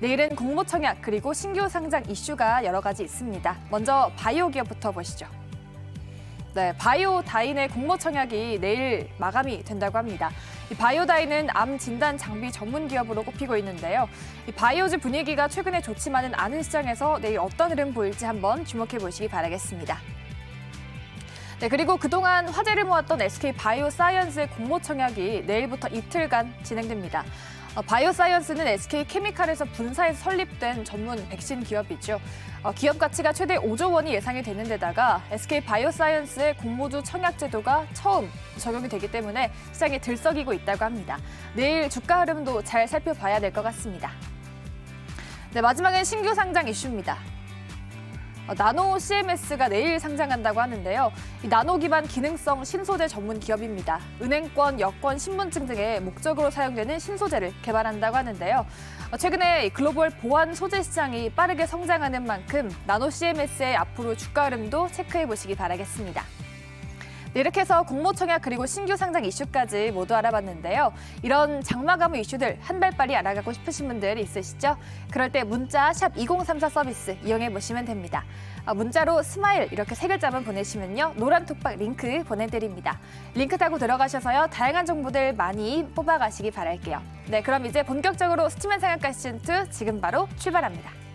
내일은 공모 청약 그리고 신규 상장 이슈가 여러 가지 있습니다. 먼저 바이오 기업부터 보시죠. 네, 바이오다인의 공모 청약이 내일 마감이 된다고 합니다. 이 바이오다인은 암 진단 장비 전문 기업으로 꼽히고 있는데요. 이 바이오즈 분위기가 최근에 좋지만은 않은 시장에서 내일 어떤 흐름 보일지 한번 주목해 보시기 바라겠습니다. 네, 그리고 그동안 화제를 모았던 SK 바이오 사이언스의 공모 청약이 내일부터 이틀간 진행됩니다. 어, 바이오사이언스는 SK 케미칼에서 분사해서 설립된 전문 백신 기업이죠. 어, 기업 가치가 최대 5조 원이 예상이 되는 데다가 SK 바이오사이언스의 공모주 청약 제도가 처음 적용이 되기 때문에 시장이 들썩이고 있다고 합니다. 내일 주가 흐름도 잘 살펴봐야 될 것 같습니다. 네, 마지막엔 신규 상장 이슈입니다. 어, 나노 CMS가 내일 상장한다고 하는데요. 이 나노 기반 기능성 신소재 전문 기업입니다. 은행권, 여권, 신분증 등의 목적으로 사용되는 신소재를 개발한다고 하는데요. 어, 최근에 이 글로벌 보안 소재 시장이 빠르게 성장하는 만큼 나노 CMS의 앞으로 주가 흐름도 체크해 보시기 바라겠습니다. 네, 이렇게 해서 공모 청약 그리고 신규 상장 이슈까지 모두 알아봤는데요. 이런 장마 가무 이슈들 한 발 빨리 알아가고 싶으신 분들 있으시죠? 그럴 때 문자 샵 2034 서비스 이용해 보시면 됩니다. 아, 문자로 스마일 이렇게 세 글자만 보내시면요. 노란 톡박 링크 보내드립니다. 링크 타고 들어가셔서요. 다양한 정보들 많이 뽑아가시기 바랄게요. 네, 그럼 이제 본격적으로 스치면 생각가 시즌2 지금 바로 출발합니다.